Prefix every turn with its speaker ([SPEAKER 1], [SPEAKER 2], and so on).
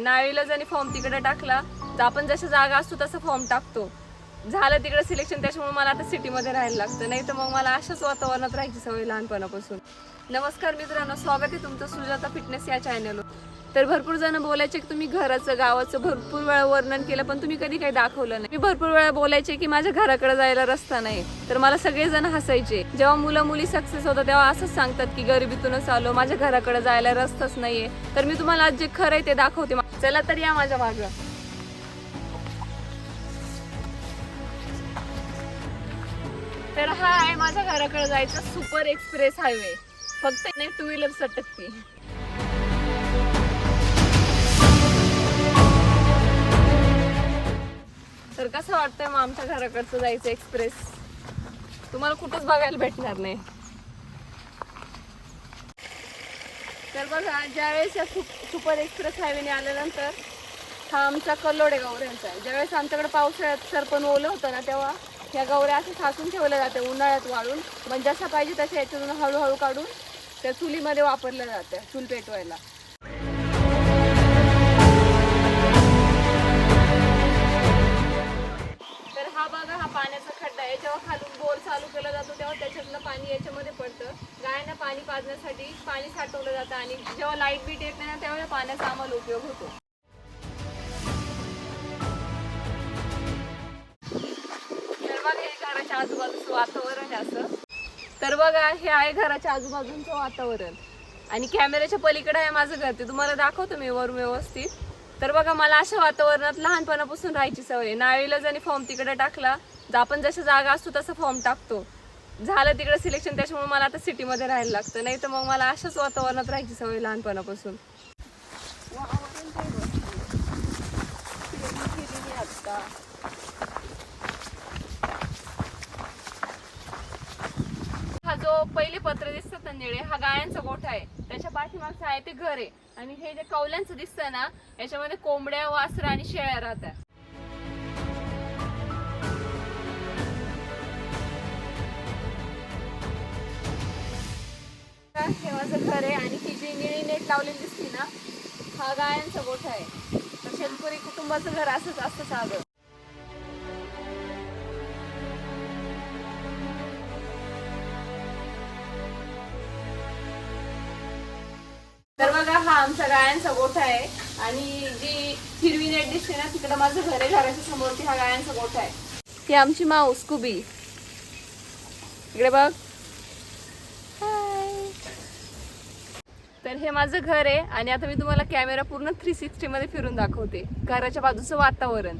[SPEAKER 1] नाळीला जरी फॉर्म तिकडे टाकला तर आपण जशा जागा असतो तसं फॉर्म टाकतो. झालं तिकडे सिलेक्शन त्याच्यामुळे मला आता सिटीमध्ये राहायला लागतं. नाही तर मग मला अशाच वातावरणात राहायची सवय लहानपणापासून. नमस्कार मित्रांनो स्वागत आहे तुमचं सुजाता फिटनेस या चॅनलवर तर भरपूर जण बोलायचे की तुम्ही घराचं गावाचं भरपूर वेळा वर्णन केलं पण तुम्ही कधी काही दाखवलं नाही. मी भरपूर वेळा बोलायचे की माझ्या घराकडे जायला रस्ता नाही. तर मला सगळेजण हसायचे. जेव्हा मुलं मुली सक्सेस होतात तेव्हा असंच सांगतात की गरिबीतूनच आलो माझ्या घराकडे जायला रस्ताच नाहीये. तर मी तुम्हाला आज जे खरं आहे ते दाखवते. चला तर या माझ्या मागं. तर हा आहे माझ्या घराकडे जायचा सुपर एक्सप्रेस हायवे. फक्त नाही टू व्हीलर सटकते तर कसं वाटतंय मग आमच्या घराकडचं जायचं एक्सप्रेस तुम्हाला कुठंच बघायला भेटणार नाही. तर बघा ज्यावेळेस या सुपर एक्सप्रेस हायवेने आल्यानंतर हा आमचा कल्लोडे गौऱ्यांचा आहे. ज्यावेळेस आमच्याकडे पावसाळ्यात सरपण ओलं होतं ना तेव्हा ह्या गौऱ्या असं साचून ठेवल्या जाते उन्हाळ्यात वाळून. पण जशा पाहिजे तशा याच्यातून हळूहळू काढून त्या चुलीमध्ये वापरल्या जातं चूल पेटवायला. बघा हा पाण्याचा खड्डा आहे. जेव्हा खालून बोर चालू केला जातो तेव्हा त्याच्यातलं पाणी याच्यामध्ये पडतं. गायांना पाणी पाजण्यासाठी पाणी साठवलं जातं आणि जेव्हा लाइट बीट येत नाही ना तेव्हा या पाण्याचा आम्हाला उपयोग होतो. तर बघा हे घराच्या आजूबाजूचं वातावरण आहे असं. तर बघा हे आहे घराच्या आजूबाजूचं वातावरण. आणि कॅमेऱ्याच्या पलीकडे आहे माझं घर. ते तुम्हाला दाखवतो मी वरून व्यवस्थित. तर बघा मला अशा वातावरणात लहानपणापासून राहायची सवय आहे. नाळीला जरी फॉर्म तिकडे टाकला तर आपण जशा जागा असतो तसं फॉर्म टाकतो. झालं तिकडे सिलेक्शन त्याच्यामुळे मला आता सिटीमध्ये राहायला लागतं. नाही तर मग मला अशाच वातावरणात राहायची सवय लहानपणापासून. हा जो पहिले पत्र दिसतात निळे हा गायांचा गोठा आहे. त्याच्या पाठीमागचं आहे ते घर आहे. आणि हे जे कौल्यांचं दिसतं ना याच्यामध्ये कोंबड्या वासर आणि शेळ्या राहतात. हे माझं घर आहे आणि ही जी निळी नेट लावलेली दिसते ना हा गायांचा गोठा आहे. तर शेतकरी कुटुंबाचं घर असंच असतं साधं. तर बघा हा आमचा गायांचा गोठा आहे. आणि जी हिरवी नेट दिसते ना तिकडं माझं घर आहे घराच्या समोरती हा गायांचा गोठा आहे. ही आमची माऊस कुबी. इकडे बघ. तर हे माझं घर आहे आणि आता मी तुम्हाला कॅमेरा पूर्ण थ्री सिक्स्टी मध्ये फिरून दाखवते. घराच्या बाजूचं वातावरण.